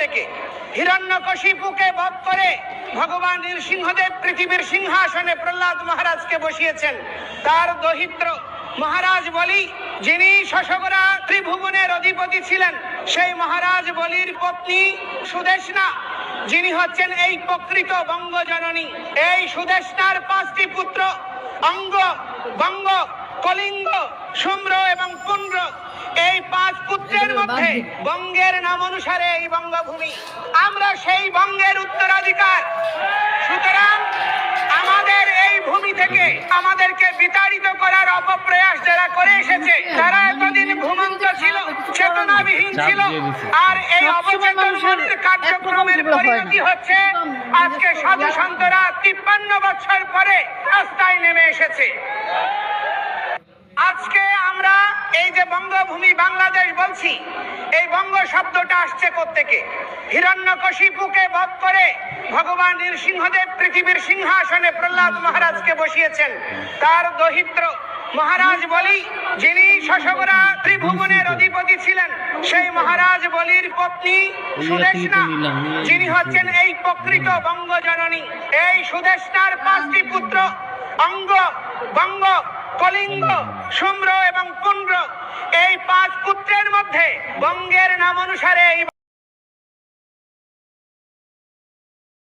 থেকে। হিরণ্যকশিপুকে বধ করে ভগবান নৃসিংহদেব পৃথিবীর সিংহাসনে প্রহ্লাদ মহারাজকে বসিয়েছেন। তার দহিত্র মহারাজ বলি, যিনি শশগরা ত্রিভুবনের অধিপতি ছিলেন, সেই মহারাজ বলির পত্নী সুদেশনা যিনি হচ্ছেন এই প্রকৃত বঙ্গজননী। এই সুদেশনার পাঁচটি পুত্র অঙ্গ, বঙ্গ, কলিঙ্গ শুম্র এবং পুত্রের মধ্যে বঙ্গের নাম অনুসারে এই বঙ্গভূমি। আমরা সেই বঙ্গের উত্তরাধিকার। সুতরাং আমাদের এই ভূমি থেকে আমাদেরকে বিতাড়িত করার অপপ্রয়াস যারা করে এসেছে তারা এতদিন ঘুমন্ত ছিল চেতনাবিহীন ছিল। আর এই অবচেতন কার্যক্রমের পরিণতি হচ্ছে আজকে সাধু সন্তরা তিপ্পান্ন বছর পরে রাস্তায় নেমে এসেছে আজকে আমরা এই যে বঙ্গভূমি বাংলাদেশ বলছি, এই বঙ্গ শব্দটা আসছে থেকে হিরণ্যকশিপুকে বধ করে ভগবান নৃসিংহদেব পৃথিবীর সিংহাসনে প্রহ্লাদ মহারাজকে বসিয়েছেন। তার দহিত্র। মহারাজ বলি, যিনি শশগরা ত্রিভুবনের অধিপতি ছিলেন, সেই মহারাজ বলির পত্নী সুদেশনা যিনি হচ্ছেন এই প্রকৃত বঙ্গজননী এই সুদেশনার পাঁচটি পুত্র, অঙ্গ, বঙ্গ, কলিঙ্গ শুম্র এবং পুণ্ড এই পাঁচ পুত্রের মধ্যে বঙ্গের নাম অনুসারে